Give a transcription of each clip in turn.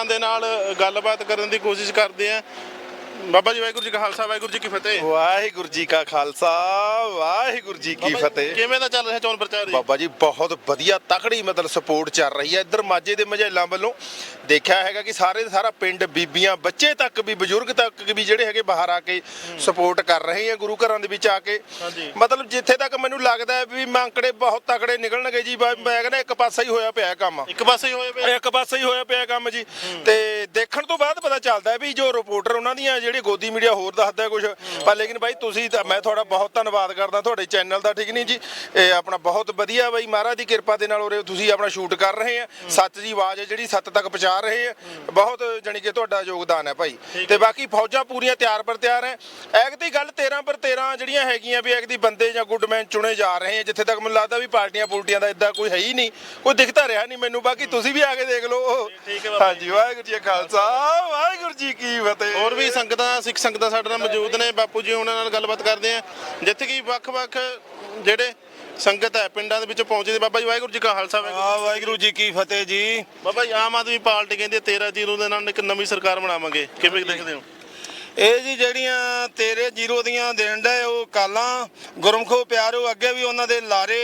ਸਿੱਖਾਂ ਦੇ ਨਾਲ ਗੱਲਬਾਤ ਕਰਨ ਦੀ ਕੋਸ਼ਿਸ਼ ਕਰਦੇ ਆ। ਬਾਬਾ ਜੀ ਵਾਹਿਗੁਰੂ ਜੀ ਕਾ ਖਾਲਸਾ ਵਾਹਿਗੁਰੂ ਜੀ ਕੀ ਫਤਿਹ। ਵਾਹਿਗੁਰੂ ਜੀ ਕਾ ਖਾਲਸਾ ਵਾਹਿਗੁਰੂ ਜੀ ਕੀ ਫਤਿਹ। ਕਿਵੇਂ ਦਾ ਚੱਲ ਰਿਹਾ ਚੋਣ ਪ੍ਰਚਾਰ ਜੀ? ਬਾਬਾ ਜੀ ਬਹੁਤ ਵਧੀਆ ਤਕੜੀ ਮਤਲਬ ਸਪੋਰਟ ਚੱਲ ਰਹੀ ਹੈ। ਇੱਧਰ ਮਾਝੇ ਦੇ ਮਝੈਲਾਂ ਵੱਲੋਂ ਦੇਖਿਆ ਹੈਗਾ ਕਿ ਸਾਰੇ ਦਾ ਸਾਰਾ ਪਿੰਡ ਬੀਬੀਆਂ ਬੱਚੇ ਤੱਕ ਵੀ ਬਜ਼ੁਰਗ ਤੱਕ ਵੀ ਜਿਹੜੇ ਹੈਗੇ ਬਾਹਰ ਆ ਕੇ ਸਪੋਰਟ ਕਰ ਰਹੇ ਆ ਗੁਰੂ ਘਰਾਂ ਦੇ ਵਿੱਚ ਆ ਕੇ। ਹਾਂਜੀ। ਮਤਲਬ ਜਿੱਥੇ ਤੱਕ ਮੈਨੂੰ ਲੱਗਦਾ ਹੈ ਵੀ ਮੰਕੜੇ ਬਹੁਤ ਤਕੜੇ ਨਿਕਲਣਗੇ ਜੀ ਬਾ- ਮੈਂ ਕਹਿੰਦਾ ਇੱਕ ਪਾਸਾ ਹੀ ਹੋਇਆ ਪਿਆ ਕੰਮ। ਇੱਕ ਪਾਸੇ ਹੀ ਹੋਏ ਪਏ ਇੱਕ ਪਾਸੇ ਹੀ ਹੋਇਆ ਪਿਆ ਕੰਮ ਜੀ। ਤੇ ਦੇਖਣ ਤੋਂ ਬਾਅਦ ਪਤਾ ਚੱਲਦਾ ਹੈ ਵੀ ਜੋ ਰਿਪੋਰਟਰ ਉਹਨਾਂ ਦੀਆਂ ਜਿਹੜੀ ਗੋਦੀ ਮੀਡੀਆ ਹੋਰ ਦੱਸਦਾ ਕੁਝ ਪਰ ਲੇਕਿਨ ਬਾਈ ਤੁਸੀਂ ਤਾਂ ਮੈਂ ਤੁਹਾਡਾ ਬਹੁਤ ਧੰਨਵਾਦ ਕਰਦਾ ਤੁਹਾਡੇ ਚੈਨਲ ਦਾ ਠੀਕ ਨਹੀਂ ਜੀ? ਇਹ ਆਪਣਾ ਬਹੁਤ ਵਧੀਆ ਬਾਈ ਮਹਾਰਾਜ ਦੀ ਕਿਰਪਾ ਦੇ ਨਾਲ ਉਰੇ ਤੁਸੀਂ ਆਪਣਾ ਸ਼ੂਟ ਕਰ ਰਹੇ ਆ। ਸੱਚ ਦੀ ਆਵਾਜ਼ ਹੈ ਜਿਹੜੀ ਸੱਤ ਤੱਕ ਪਹੁੰਚਾ ਰਹੇ ਆ। ਬਹੁਤ ਜਾਣੀ ਕਿ ਤੁਹਾਡਾ ਯੋਗਦਾਨ ਹੈ ਭਾਈ। ਤੇ ਬਾਕੀ ਫੌਜਾਂ ਪੂਰੀਆਂ ਤਿਆਰ ਪਰ ਤਿਆਰ ਹੈ। ਐਕ ਦੀ ਗੱਲ 13 ਪਰ 13 ਜਿਹੜੀਆਂ ਹੈਗੀਆਂ ਵੀ ਐਕ ਦੀ ਬੰਦੇ ਜਾਂ ਗੁੱਡਮੈਨ ਚੁਣੇ ਜਾ ਰਹੇ ਆ ਜਿੱਥੇ ਤੱਕ ਮੈਨੂੰ ਲੱਗਦਾ ਵੀ ਪਾਰਟੀਆਂ ਪੁਲਟੀਆਂ ਦਾ ਇਦਾਂ ਕੋਈ ਹੈ ਹੀ ਨਹੀਂ। ਕੋਈ ਦਿਖਦਾ ਰਿਹਾ ਨਹੀਂ ਮੈਨੂੰ। ਬਾਕੀ ਤੁਸੀਂ ਵੀ ਆ ਕੇ ਦੇਖ ਲਓ। ਹਾਂਜੀ ਵਾਹਿਗੁਰੂ ਜੀ ਕਾ ਖਾਲਸਾ ਵਾਹਿਗੁਰੂ ਜੀ ਕੀ ਫਤਿਹ। ਹੋਰ ਵੀ ਸੰਗਤਾਂ ਸਿੱਖ ਸੰਗਤਾਂ ਸਾਡੇ ਨਾਲ ਮੌਜੂਦ ਨੇ। ਬਾਪੂ ਜੀ ਉਹਨਾਂ ਨਾਲ ਗੱਲਬਾਤ ਕਰਦੇ ਆ ਜਿੱਥੇ ਕਿ ਵੱਖ-ਵੱਖ ਜਿਹੜੇ ਸੰਗਤ ਹੈ ਪਿੰਡਾਂ ਦੇ ਵਿੱਚ ਪਹੁੰਚਦੇ। ਬਾਬਾ ਜੀ ਵਾਹਿਗੁਰੂ ਜੀ ਕਾ ਖਾਲਸਾ ਵਾਹਿਗੁਰੂ ਆ ਵਾਹਿਗੁਰੂ ਜੀ ਕੀ ਫਤਿਹ ਜੀ। ਬਾਬਾ ਜੀ ਆਮ ਆਦਮੀ ਪਾਰਟੀ ਕਹਿੰਦੀ ਹੈ 13 ਜ਼ੀਰੋ ਦੇ ਨਾਲ ਇੱਕ ਨਵੀਂ ਸਰਕਾਰ ਬਣਾਵਾਂਗੇ। ਕਿਵੇਂ ਦੇਖਦੇ ਹੋ? ਇਹ ਜੀ ਜਿਹੜੀਆਂ ਤੇਰੇ ਜੀਰੋ ਦੀਆਂ ਦੇਣ ਦਾ ਉਹ ਕਾਲਾਂ ਗੁਰਮਖੋ ਪਿਆਰੋ ਅੱਗੇ ਵੀ ਉਹਨਾਂ ਦੇ ਲਾਰੇ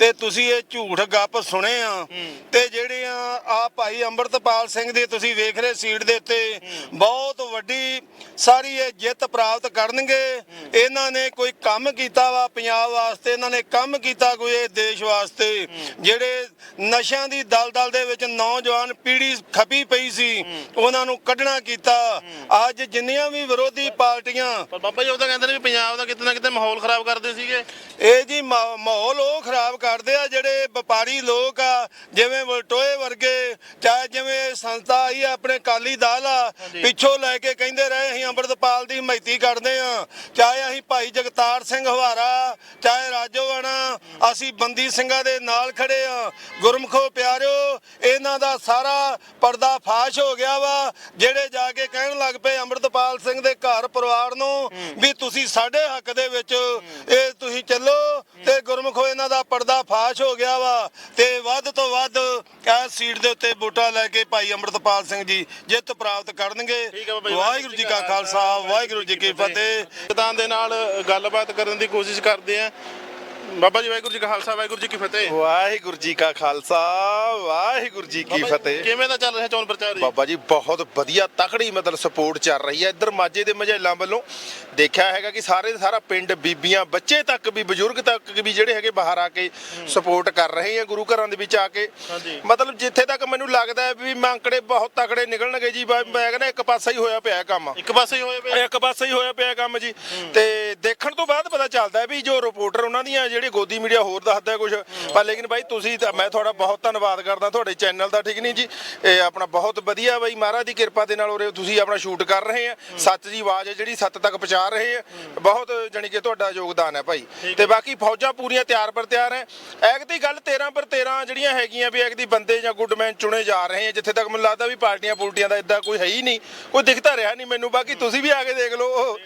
ਤੇ ਤੁਸੀਂ ਇਹ ਝੂਠ ਗੱਪ ਸੁਣੇ ਆ। ਤੇ ਜਿਹੜੀਆਂ ਆ ਭਾਈ ਅੰਮ੍ਰਿਤਪਾਲ ਸਿੰਘ ਦੀ ਤੁਸੀਂ ਵੇਖ ਰਹੇ ਸੀਟ ਦੇ ਉੱਤੇ ਬਹੁਤ ਵੱਡੀ ਸਾਰੀ ਇਹ ਜਿੱਤ ਪ੍ਰਾਪਤ ਕਰਨਗੇ। ਇਹਨਾਂ ਨੇ ਕੋਈ ਕੰਮ ਕੀਤਾ ਵਾ ਪੰਜਾਬ ਵਾਸਤੇ ਇਹਨਾਂ ਨੇ ਕੰਮ ਕੀਤਾ ਕੋਈ ਇਹ ਦੇਸ਼ ਵਾਸਤੇ। ਜਿਹੜੇ ਨਸ਼ਿਆਂ ਦੀ ਦਲਦਲ ਦੇ ਵਿੱਚ ਨੌਜਵਾਨ ਪੀੜ੍ਹੀ ਖਪੀ ਪਈ ਸੀ ਉਹਨਾਂ ਨੂੰ ਕੱਢਣਾ ਕੀਤਾ। ਅੱਜ ਜਿੰਨੀਆਂ ਵੀ ਵਿਰੋਧੀ ਪਾਰਟੀਆਂ ਪਰ ਬਾਬਾ ਜੀ ਉਹ ਤਾਂ ਕਹਿੰਦੇ ਨੇ ਵੀ ਪੰਜਾਬ ਦਾ ਕਿਤੇ ਨਾ ਕਿਤੇ ਮਾਹੌਲ ਖਰਾਬ ਕਰਦੇ ਸੀਗੇ। ਇਹ ਜੀ ਮਾਹੌਲ ਉਹ ਖਰਾਬ ਕਰਦੇ ਆ ਜਿਹੜੇ ਵਪਾਰੀ ਲੋਕ ਆ ਜਿਵੇਂ ਵਲਟੋਏ ਵਰਗੇ ਚਾਹੇ ਜਿਵੇਂ ਸੰਸਥਾ ਆਈ ਆ ਆਪਣੇ ਕਾਲੀ ਦਾਲ ਆ ਪਿੱਛੋਂ ਲੈ ਕੇ ਕਹਿੰਦੇ ਰਹੇ ਅਸੀਂ ਅੰਮ੍ਰਿਤਪਾਲ ਦੀ ਹਮਾਇਤੀ ਕਰਦੇ ਆ ਚਾਹੇ ਅਸੀਂ ਭਾਈ ਜਗਤਾਰ ਸਿੰਘ ਹਵਾਰਾ ਚਾਹੇ ਰਾਜੋਆਣਾ ਅਸੀਂ ਬੰਦੀ ਸਿੰਘਾਂ ਦੇ ਨਾਲ ਖੜੇ ਆ ਗੁਰਮਖੋ ਪਿਆਰਿਓ ਇਹਨਾਂ ਦਾ ਸਾਰਾ ਪਰਦਾ ਫਾਸ਼ ਹੋ ਗਿਆ ਵਾ। ਜਿਹੜੇ ਜਾ ਕੇ ਕਹਿਣ ਲੱਗ ਪਏ ਅੰਮ੍ਰਿਤਪਾਲ ਸਿੰਘ ਦੇ ਘਰ ਪਰਿਵਾਰ ਨੂੰ ਵੀ ਤੁਸੀਂ ਸਾਡੇ ਹੱਕ ਦੇ ਵਿੱਚ ਇਹ ਤੁਸੀਂ ਚੱਲੋ ਤੇ ਗੁਰਮਖੋ ਇਹਨਾਂ ਦਾ ਪਰਦਾ ਫਾਸ਼ ਹੋ ਗਿਆ ਵਾ ਤੇ ਵੱਧ ਤੋਂ ਵੱਧ ਇਸ ਸੀਟ ਦੇ ਉੱਤੇ ਵੋਟਾਂ ਲੈ ਕੇ ਭਾਈ ਅੰਮ੍ਰਿਤਪਾਲ ਸਿੰਘ ਜੀ ਜਿੱਤ ਪ੍ਰਾਪਤ ਕਰਨਗੇ। ਵਾਹਿਗੁਰੂ ਜੀ ਕਾ ਖਾਲਸਾ ਵਾਹਿਗੁਰੂ ਜੀ ਕੀ ਫਤਿਹ। ਸੰਗਤਾਂ ਦੇ ਨਾਲ ਗੱਲਬਾਤ ਕਰਨ ਦੀ ਕੋਸ਼ਿਸ਼ ਕਰਦੇ ਆ। ਬਾਬਾ ਜੀ ਵਾਹਿਗੁਰੂ ਜੀ ਕਾ ਖਾਲਸਾ ਵਾਹਿਗੁਰੂ ਜੀ ਕੀ ਫਤਿਹ। ਵਾਹਿਗੁਰੂ ਜੀ ਕਾ ਖਾਲਸਾ ਵਾਹਿਗੁਰੂ ਜੀ ਕੀ ਫਤਿਹ। ਕਿਵੇਂ ਦਾ ਚੱਲ ਰਿਹਾ ਚੋਣ ਪ੍ਰਚਾਰ ਜੀ? ਬਾਬਾ ਜੀ ਬਹੁਤ ਵਧੀਆ ਤਕੜੀ ਮਤਲਬ ਸਪੋਰਟ ਚੱਲ ਰਹੀ ਹੈ। ਇੱਧਰ ਮਾਝੇ ਦੇ ਮਝੈਲਾਂ ਵੱਲੋਂ ਦੇਖਿਆ ਹੈਗਾ ਕਿ ਸਾਰੇ ਸਾਰਾ ਪਿੰਡ ਬੀਬੀਆਂ ਬੱਚੇ ਤੱਕ ਵੀ ਬਜ਼ੁਰਗ ਤੱਕ ਵੀ ਜਿਹੜੇ ਹੈਗੇ ਬਾਹਰ ਆ ਕੇ ਸਪੋਰਟ ਕਰ ਰਹੇ ਆ ਗੁਰੂ ਘਰਾਂ ਦੇ ਵਿੱਚ ਆ ਕੇ। ਹਾਂਜੀ। ਮਤਲਬ ਜਿੱਥੇ ਤੱਕ ਮੈਨੂੰ ਲੱਗਦਾ ਹੈ ਵੀ ਮੰਕੜੇ ਬਹੁਤ ਤਕੜੇ ਨਿਕਲਣਗੇ ਜੀ ਬਾ- ਮੈਂ ਕਹਿੰਦਾ ਇੱਕ ਪਾਸਾ ਹੀ ਹੋਇਆ ਪਿਆ ਕੰਮ। ਇੱਕ ਪਾਸੇ ਹੀ ਹੋਏ ਪਏ ਇੱਕ ਪਾਸੇ ਹੀ ਹੋਇਆ ਪਿਆ ਕੰਮ ਜੀ। ਤੇ ਦੇਖਣ ਤੋਂ ਬਾਅਦ ਪਤਾ ਚੱਲਦਾ ਵੀ ਜੋ ਰਿਪੋਰਟਰ ਉਹਨਾਂ ਦੀਆਂ ਜਿਹੜੀ ਗੋਦੀ ਮੀਡੀਆ ਹੋਰ ਦੱਸਦਾ ਕੁਝ ਪਰ ਲੇਕਿਨ ਬਾਈ ਤੁਸੀਂ ਤਾਂ ਮੈਂ ਤੁਹਾਡਾ ਬਹੁਤ ਧੰਨਵਾਦ ਕਰਦਾ ਤੁਹਾਡੇ ਚੈਨਲ ਦਾ ਠੀਕ ਨਹੀਂ ਜੀ? ਇਹ ਆਪਣਾ ਬਹੁਤ ਵਧੀਆ ਬਾਈ ਮਹਾਰਾਜ ਦੀ ਕਿਰਪਾ ਦੇ ਨਾਲ ਉਰੇ ਤੁਸੀਂ ਆਪਣਾ ਸ਼ੂਟ ਕਰ ਰਹੇ ਆ। ਸੱਚ ਦੀ ਆਵਾਜ਼ ਹੈ ਜਿਹੜੀ ਸੱਤ ਤੱਕ ਪਹੁੰਚਾ ਰਹੇ ਆ। ਬਹੁਤ ਜਾਣੀ ਕਿ ਤੁਹਾਡਾ ਯੋਗਦਾਨ ਹੈ ਭਾਈ। ਤੇ ਬਾਕੀ ਫੌਜਾਂ ਪੂਰੀਆਂ ਤਿਆਰ ਪਰ ਤਿਆਰ ਹੈ। ਐਕ ਦੀ ਗੱਲ 13 ਪਰ 13 ਜਿਹੜੀਆਂ ਹੈਗੀਆਂ ਵੀ ਐਕ ਦੀ ਬੰਦੇ ਜਾਂ ਗੁੱਡਮੈਨ ਚੁਣੇ ਜਾ ਰਹੇ ਆ ਜਿੱਥੇ ਤੱਕ ਮੈਨੂੰ ਲੱਗਦਾ ਵੀ ਪਾਰਟੀਆਂ ਪੁਲਟੀਆਂ ਦਾ ਇਦਾਂ ਕੋਈ ਹੈ ਹੀ ਨਹੀਂ। ਕੋਈ ਦਿਖਦਾ ਰਿਹਾ ਨਹੀਂ ਮੈਨੂੰ। ਬਾਕੀ ਤੁਸੀਂ ਵੀ ਆ ਕੇ ਦੇਖ ਲਓ।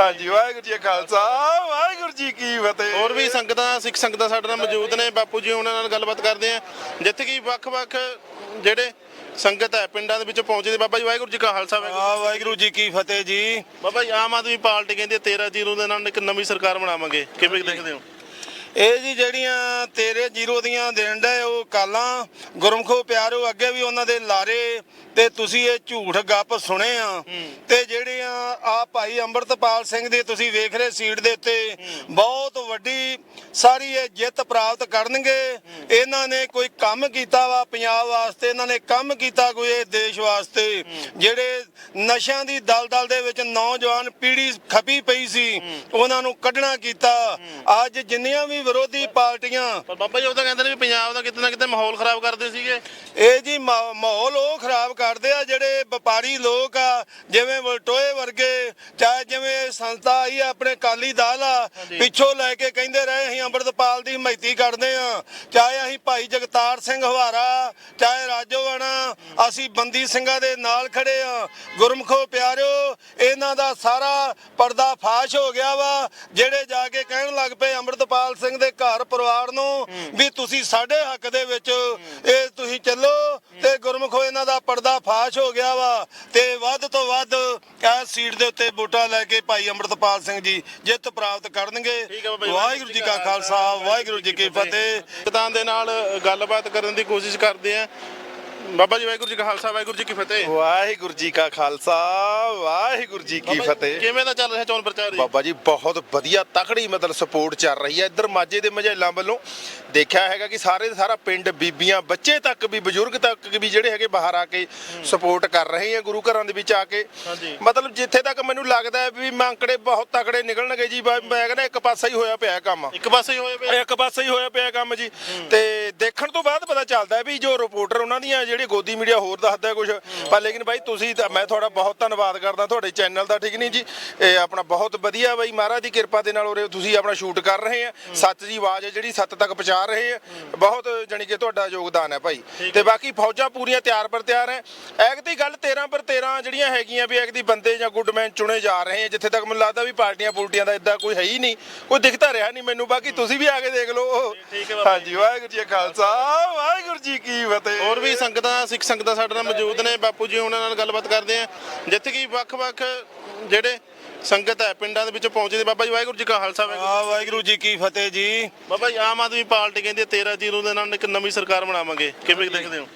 ਹਾਂਜੀ ਵਾਹਿਗੁਰੂ ਜੀ ਕਾ ਖਾਲਸਾ ਵਾਹਿਗੁਰੂ ਜੀ ਕੀ ਫਤਿਹ। ਹੋਰ ਵੀ ਸੰਗਤਾਂ ਸਿੱਖ ਸੰਗਤਾਂ ਸਾਡੇ ਨਾਲ ਮੌਜੂਦ ਨੇ। ਬਾਪੂ ਜੀ ਉਹਨਾਂ ਨਾਲ ਗੱਲਬਾਤ ਕਰਦੇ ਆ ਜਿੱਥੇ ਕਿ ਵੱਖ-ਵੱਖ ਜਿਹੜੇ ਸੰਗਤ ਹੈ ਪਿੰਡਾਂ ਦੇ ਵਿੱਚ ਪਹੁੰਚਦੇ। ਬਾਬਾ ਜੀ ਵਾਹਿਗੁਰੂ ਜੀ ਕਾ ਖਾਲਸਾ ਵਾਹਿਗੁਰੂ ਆ ਵਾਹਿਗੁਰੂ ਜੀ ਕੀ ਫਤਿਹ ਜੀ। ਬਾਬਾ ਜੀ ਆਮ ਆਦਮੀ ਪਾਰਟੀ ਕਹਿੰਦੀ ਹੈ 13 ਜ਼ੀਰੋ ਦੇ ਨਾਲ ਇੱਕ ਨਵੀਂ ਸਰਕਾਰ ਬਣਾਵਾਂਗੇ। ਕਿਵੇਂ ਦੇਖਦੇ ਹੋ? ਇਹ ਜੀ ਜਿਹੜੀਆਂ ਤੇਰੇ ਜੀਰੋ ਦੀਆਂ ਦੇਣ ਦਾ ਉਹ ਕਾਲਾਂ ਗੁਰਮਖੋ ਪਿਆਰੋ ਅੱਗੇ ਵੀ ਉਹਨਾਂ ਦੇ ਲਾਰੇ ਤੇ ਤੁਸੀਂ ਇਹ ਝੂਠ ਗੱਪ ਸੁਣੇ ਆ ਤੇ ਜਿਹੜੀਆਂ ਆ ਭਾਈ ਅੰਮ੍ਰਿਤਪਾਲ ਸਿੰਘ ਦੀ ਤੁਸੀਂ ਵੇਖ ਰਹੇ ਸੀਟ ਦੇ ਉੱਤੇ ਬਹੁਤ ਵੱਡੀ ਸਾਰੀ ਇਹ ਜਿੱਤ ਪ੍ਰਾਪਤ ਕਰਨਗੇ। ਇਹਨਾਂ ਨੇ ਕੋਈ ਕੰਮ ਕੀਤਾ ਵਾ ਪੰਜਾਬ ਵਾਸਤੇ ਇਹਨਾਂ ਨੇ ਕੰਮ ਕੀਤਾ ਕੋਈ ਇਹ ਦੇਸ਼ ਵਾਸਤੇ। ਜਿਹੜੇ ਨਸ਼ਿਆਂ ਦੀ ਦਲਦਲ ਦੇ ਵਿੱਚ ਨੌਜਵਾਨ ਪੀੜ੍ਹੀ ਖਪੀ ਪਈ ਸੀ ਉਹਨਾਂ ਨੂੰ ਕੱਢਣਾ ਕੀਤਾ। ਅੱਜ ਜਿੰਨੀਆਂ ਵੀ ਵਿਰੋਧੀ ਪਾਰਟੀਆਂ ਪਰ ਬਾਬਾ ਜੀ ਉਹ ਤਾਂ ਕਹਿੰਦੇ ਨੇ ਵੀ ਪੰਜਾਬ ਦਾ ਕਿਤੇ ਨਾ ਕਿਤੇ ਮਾਹੌਲ ਖਰਾਬ ਕਰਦੇ ਸੀਗੇ। ਇਹ ਜੀ ਮਾਹੌਲ ਉਹ ਖਰਾਬ ਕਰਦੇ ਆ ਜਿਹੜੇ ਵਪਾਰੀ ਲੋਕ ਆ ਜਿਵੇਂ ਵਲਟੋਏ ਵਰਗੇ ਚਾਹੇ ਜਿਵੇਂ ਸੰਸਥਾ ਆਈ ਆਪਣੇ ਕਾਲੀ ਦਾਲ ਆ ਪਿੱਛੋਂ ਲੈ ਕੇ ਕਹਿੰਦੇ ਰਹੇ ਅਸੀਂ ਅੰਮ੍ਰਿਤਪਾਲ ਦੀ ਹਮਾਇਤੀ ਕਰਦੇ ਆ ਚਾਹੇ ਅਸੀਂ ਭਾਈ ਜਗਤਾਰ ਸਿੰਘ ਹਵਾਰਾ ਚਾਹੇ ਰਾਜੋਆਣਾ ਅਸੀਂ ਬੰਦੀ ਸਿੰਘਾਂ ਦੇ ਨਾਲ ਖੜੇ ਆ ਗੁਰਮਖੋ ਪਿਆਰਿਓ ਇਹਨਾਂ ਦਾ ਸਾਰਾ ਪਰਦਾ ਫਾਸ਼ ਹੋ ਗਿਆ ਵਾ। ਜਿਹੜੇ ਜਾ ਕੇ ਕਹਿਣ ਲੱਗ ਪਏ ਅੰਮ੍ਰਿਤਪਾਲ ਸਿੰਘ ਦੇ ਘਰ ਪਰਿਵਾਰ ਨੂੰ ਵੀ ਤੁਸੀਂ ਸਾਡੇ ਹੱਕ ਦੇ ਵਿੱਚ ਇਹ ਤੁਸੀਂ ਚੱਲੋ ਤੇ ਗੁਰਮੁਖੋ ਇਹਨਾਂ ਦਾ ਪਰਦਾ ਫਾਸ਼ ਹੋ ਗਿਆ ਵਾ ਤੇ ਵੱਧ ਤੋਂ ਵੱਧ ਇਸ ਸੀਟ ਦੇ ਉੱਤੇ ਵੋਟਾਂ ਲੈ ਕੇ ਭਾਈ ਅੰਮ੍ਰਿਤਪਾਲ ਸਿੰਘ ਜੀ ਜਿੱਤ ਪ੍ਰਾਪਤ ਕਰਨਗੇ। ਵਾਹਿਗੁਰੂ ਜੀ ਕਾ ਖਾਲਸਾ ਵਾਹਿਗੁਰੂ ਜੀ ਕੀ ਫਤਿਹ। ਕਿਤਾਨ ਦੇ ਨਾਲ ਗੱਲਬਾਤ ਕਰਨ ਦੀ ਕੋਸ਼ਿਸ਼ ਕਰਦੇ ਆ ਬਾਬਾ ਜੀ ਵਾਹਿਗੁਰੂ ਜੀ ਕਾ ਖਾਲਸਾ ਵਾਹਿਗੁਰੂ ਜੀ ਕੀ ਫਤਿਹ। ਵਾਹਿਗੁਰੂ ਜੀ ਕਾ ਖਾਲਸਾ ਵਾਹਿਗੁਰੂ ਜੀ ਕੀ ਫਤਿਹ। ਕਿਵੇਂ ਦਾ ਚੱਲ ਰਿਹਾ ਚੋਣ ਪ੍ਰਚਾਰ ਜੀ? ਬਾਬਾ ਜੀ ਬਹੁਤ ਵਧੀਆ ਤਕੜੀ ਮਤਲਬ ਸਪੋਰਟ ਚੱਲ ਰਹੀ ਹੈ। ਇੱਧਰ ਮਾਝੇ ਦੇ ਮਝੈਲਾਂ ਵੱਲੋਂ ਦੇਖਿਆ ਹੈਗਾ ਕਿ ਸਾਰੇ ਦਾ ਸਾਰਾ ਪਿੰਡ ਬੀਬੀਆਂ ਬੱਚੇ ਤੱਕ ਵੀ ਬਜ਼ੁਰਗ ਤੱਕ ਵੀ ਜਿਹੜੇ ਹੈਗੇ ਬਾਹਰ ਆ ਕੇ ਸਪੋਰਟ ਕਰ ਰਹੇ ਆ ਗੁਰੂ ਘਰਾਂ ਦੇ ਵਿੱਚ ਆ ਕੇ। ਹਾਂਜੀ। ਮਤਲਬ ਜਿੱਥੇ ਤੱਕ ਮੈਨੂੰ ਲੱਗਦਾ ਹੈ ਵੀ ਮੰਕੜੇ ਬਹੁਤ ਤਕੜੇ ਨਿਕਲਣਗੇ ਜੀ ਬਾ- ਮੈਂ ਕਹਿੰਦਾ ਇੱਕ ਪਾਸਾ ਹੀ ਹੋਇਆ ਪਿਆ ਕੰਮ। ਇੱਕ ਪਾਸੇ ਹੀ ਹੋਏ ਪਏ ਇੱਕ ਪਾਸੇ ਹੀ ਹੋਇਆ ਪਿਆ ਕੰਮ ਜੀ। ਤੇ ਦੇਖਣ ਤੋਂ ਬਾਅਦ ਪਤਾ ਚੱਲਦਾ ਹੈ ਵੀ ਜੋ ਰਿਪੋਰਟਰ ਉਹਨਾਂ ਦੀਆਂ ਜਿਹੜੀ ਗੋਦੀ ਮੀਡੀਆ ਹੋਰ ਦੱਸਦਾ ਕੁਝ ਪਰ ਲੇਕਿਨ ਬਾਈ ਤੁਸੀਂ ਤਾਂ ਮੈਂ ਤੁਹਾਡਾ ਬਹੁਤ ਧੰਨਵਾਦ ਕਰਦਾ ਤੁਹਾਡੇ ਚੈਨਲ ਦਾ ਠੀਕ ਨਹੀਂ ਜੀ। ਇਹ ਆਪਣਾ ਬਹੁਤ ਵਧੀਆ ਬਾਈ ਮਹਾਰਾਜ ਦੀ ਕਿਰਪਾ ਦੇ ਨਾਲ ਉਰੇ ਤੁਸੀਂ ਆਪਣਾ ਸ਼ੂਟ ਕਰ ਰਹੇ ਆ। ਸੱਚ ਦੀ ਆਵਾਜ਼ ਹੈ ਜਿਹੜੀ ਸੱਤ ਤੱਕ ਪਹੁੰਚਾ ਰਹੇ ਆ। ਬਹੁਤ ਜਾਣੀ ਕਿ ਤੁਹਾਡਾ ਯੋਗਦਾਨ ਹੈ ਭਾਈ। ਤੇ ਬਾਕੀ ਫੌਜਾਂ ਪੂਰੀਆਂ ਤਿਆਰ ਪਰ ਤਿਆਰ ਹੈ। ਐਕ ਦੀ ਗੱਲ 13 ਪਰ 13 ਜਿਹੜੀਆਂ ਹੈਗੀਆਂ ਵੀ ਐਕ ਦੀ ਬੰਦੇ ਜਾਂ ਗੁੱਡਮੈਨ ਚੁਣੇ ਜਾ ਰਹੇ ਆ। ਜਿੱਥੇ ਤੱਕ ਮੈਨੂੰ ਲੱਗਦਾ ਵੀ ਪਾਰਟੀਆਂ ਪੁਲਟੀਆਂ ਦਾ ਇਦਾਂ ਕੋਈ ਹੈ ਹੀ ਨਹੀਂ। ਕੋਈ ਦਿਖਦਾ ਰਿਹਾ ਨਹੀਂ ਮੈਨੂੰ। ਬਾਕੀ ਤੁਸੀਂ ਵੀ ਆ ਕੇ ਦੇਖ ਲਓ। ਹਾਂਜੀ ਵਾਹਿਗੁਰੂ ਜੀ ਖਾਲਸਾ ਵਾਹਿਗੁਰੂ ਜੀ ਕੀ ਫਤਿਹ। ਹੋਰ ਵੀ ਸੰਗਤਾਂ ਸਿੱਖ ਸੰਗਤਾਂ ਸਾਡੇ ਨਾਲ ਮੌਜੂਦ ਨੇ। ਬਾਪੂ ਜੀ ਉਹਨਾਂ ਨਾਲ ਗੱਲਬਾਤ ਕਰਦੇ ਆ ਜਿੱਥੇ ਕਿ ਵੱਖ-ਵੱਖ ਜਿਹੜੇ ਸੰਗਤ ਹੈ ਪਿੰਡਾਂ ਦੇ ਵਿੱਚੋਂ ਪਹੁੰਚਦੇ ਬਾਬਾ ਜੀ ਵਾਹਿਗੁਰੂ ਜੀ ਕਾ ਖਾਲਸਾ ਵਾਹਿਗੁਰੂ ਆ ਵਾਹਿਗੁਰੂ ਜੀ ਕੀ ਫਤਿਹ ਜੀ। ਬਾਬਾ ਜੀ ਆਮ ਆਦਮੀ ਪਾਰਟੀ ਕਹਿੰਦੀ ਹੈ 13 ਜ਼ੀਰੋ ਦੇ ਨਾਲ ਇੱਕ ਨਵੀਂ ਸਰਕਾਰ ਬਣਾਵਾਂਗੇ। ਕਿਵੇਂ ਦੇਖਦੇ ਹੋ?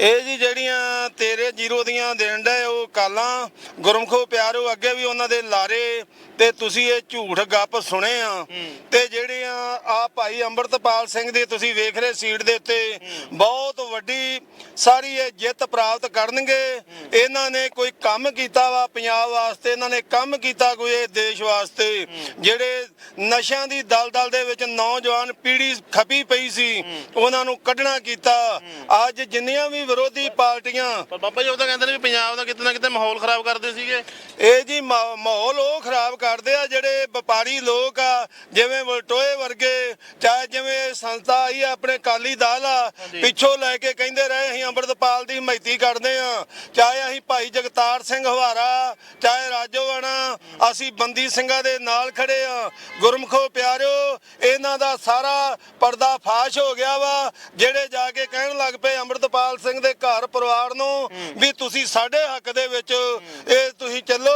ਇਹ ਜੀ ਜਿਹੜੀਆਂ ਤੇਰੇ ਜ਼ੀਰੋ ਦੀਆਂ ਦੇਣ ਦੇ ਉਹ ਕਾਲਾਂ ਗੁਰਮਖੋ ਪਿਆਰੋ ਅੱਗੇ ਵੀ ਉਹਨਾਂ ਦੇ ਲਾਰੇ ਤੇ ਤੁਸੀਂ ਇਹ ਝੂਠ ਗੱਪ ਸੁਣੇ ਆ। ਤੇ ਜਿਹੜੀਆਂ ਆ ਭਾਈ ਅੰਮ੍ਰਿਤਪਾਲ ਸਿੰਘ ਦੀ ਤੁਸੀਂ ਵੇਖ ਰਹੇ ਸੀਟ ਦੇ ਉੱਤੇ ਬਹੁਤ ਵੱਡੀ ਸਾਰੀ ਇਹ ਜਿੱਤ ਪ੍ਰਾਪਤ ਕਰਨਗੇ। ਇਹਨਾਂ ਨੇ ਕੋਈ ਕੰਮ ਕੀਤਾ ਵਾ ਪੰਜਾਬ ਵਾਸਤੇ, ਇਹਨਾਂ ਨੇ ਕੰਮ ਕੀਤਾ ਕੋਈ ਇਹ ਦੇਸ਼ ਵਾਸਤੇ। ਜਿਹੜੇ ਨਸ਼ਿਆਂ ਦੀ ਦਲਦਲ ਦੇ ਵਿੱਚ ਨੌਜਵਾਨ ਪੀੜ੍ਹੀ ਖਪੀ ਪਈ ਸੀ, ਉਹਨਾਂ ਨੂੰ ਕੱਢਣਾ ਕੀਤਾ। ਅੱਜ ਜਿੰਨੀਆਂ ਵੀ ਵਿਰੋਧੀ ਪਾਰਟੀਆਂ ਪਰ ਬਾਬਾ ਜੀ ਉਹ ਤਾਂ ਕਹਿੰਦੇ ਨੇ ਵੀ ਪੰਜਾਬ ਦਾ ਕਿਤੇ ਨਾ ਕਿਤੇ ਮਾਹੌਲ ਖਰਾਬ ਕਰਦੇ ਸੀਗੇ। ਇਹ ਜੀ ਮਾਹੌਲ ਉਹ ਖਰਾਬ ਕਰਦੇ ਆ ਜਿਹੜੇ ਵਪਾਰੀ ਲੋਕ ਆ ਜਿਵੇਂ ਵਲਟੋਏ ਵਰਗੇ ਚਾਹੇ ਜਿਵੇਂ ਸੰਸਥਾ ਆਈ ਆ ਆਪਣੇ ਕਾਲੀ ਦਾਲ ਆ ਪਿੱਛੋਂ ਲੈ ਕੇ ਕਹਿੰਦੇ ਰਹੇ ਅਸੀਂ ਅੰਮ੍ਰਿਤਪਾਲ ਦੀ ਮਹਿਤੀ ਕਰਦੇ ਆ। ਚਾਹੇ ਅਸੀਂ ਭਾਈ ਜਗਤਾਰ ਸਿੰਘ ਹਵਾਰਾ ਚਾਹੇ ਰਾਜੋਆਣਾ ਅਸੀਂ ਬੰਦੀ ਸਿੰਘਾਂ ਦੇ ਨਾਲ ਖੜੇ ਆ। ਗੁਰਮਖੋ ਪਿਆਰਿਓ ਇਹਨਾਂ ਦਾ ਸਾਰਾ ਪਰਦਾ ਫਾਸ਼ ਹੋ ਗਿਆ ਵਾ ਜਿਹੜੇ ਜਾ ਕੇ ਕਹਿਣ ਲੱਗ ਪਏ ਅੰਮ੍ਰਿਤਪਾਲ ਸਿੰਘ ਦੇ ਘਰ ਪਰਿਵਾਰ ਨੂੰ ਵੀ ਤੁਸੀਂ ਸਾਡੇ ਹੱਕ ਦੇ ਵਿੱਚ ਇਹ ਤੁਸੀਂ ਚੱਲੋ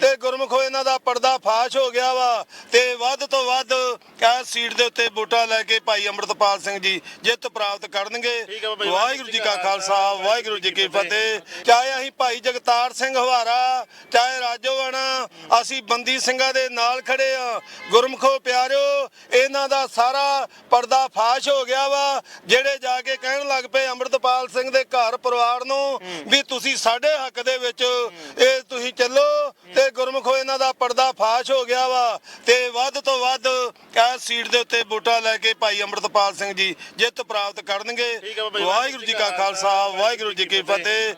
ਤੇ ਗੁਰਮਖੋ ਇਹਨਾਂ ਦਾ ਪਰਦਾ ਫਾਸ਼ ਹੋ ਗਿਆ ਵਾ ਤੇ ਵੱਧ ਤੋਂ ਵੱਧ ਇਸ ਸੀਟ ਦੇ ਉੱਤੇ ਵੋਟਾਂ ਲੈ ਕੇ ਭਾਈ ਅੰਮ੍ਰਿਤਪਾਲ ਸਿੰਘ ਜੀ ਜਿੱਤ ਪ੍ਰਾਪਤ ਕਰਨਗੇ। ਵਾਹਿਗੁਰੂ ਜੀ ਕਾ ਖਾਲਸਾ ਵਾਹਿਗੁਰੂ ਜੀ ਕੀ ਫਤਿਹ। ਚਾਹੇ ਅਸੀਂ ਭਾਈ ਜਗਤਾਰ ਸਿੰਘ ਹਵਾਰਾ ਚਾਹੇ ਰਾਜੋਆਣਾ ਅਸੀਂ ਬੰਦੀ ਸਿੰਘਾਂ ਦੇ ਨਾਲ ਖੜੇ ਆ। ਗੁਰਮਖੋ ਪਿਆਰਿਓ ਇਹਨਾਂ ਦਾ ਸਾਰਾ ਪਰਦਾ ਫਾਸ਼ ਹੋ ਗਿਆ ਵਾ ਜਿਹੜੇ ਜਾ ਕੇ ਕਹਿਣ ਲੱਗ ਪਏ ਅੰਮ੍ਰਿਤਪਾਲ ਸਿੰਘ ਦੇ ਘਰ ਪਰਿਵਾਰ ਨੂੰ ਵੀ ਤੁਸੀਂ ਸਾਡੇ ਹੱਕ ਦੇ ਵਿੱਚ ਇਹ ਤੁਸੀਂ ਚੱਲੋ ਤੇ ਗੁਰਮਖੋ ਇਹਨਾਂ ਦਾ ਪਰਦਾ ਫਾਸ਼ ਹੋ ਗਿਆ ਵਾ। ਤੇ ਵੱਧ ਤੋਂ ਵੱਧ ਇਸ ਸੀਟ ਦੇ ਉੱਤੇ ਵੋਟਾਂ ਲੈ ਕੇ ਭਾਈ ਅੰਮ੍ਰਿਤਪਾਲ ਸਿੰਘ ਜੀ ਜਿੱਤ ਪ੍ਰਾਪਤ ਕਰਨਗੇ। ਵਾਹਿਗੁਰੂ ਜੀ ਕਾ ਖਾਲਸਾ ਵਾਹਿਗੁਰੂ ਜੀ ਕੀ ਫਤਿਹ।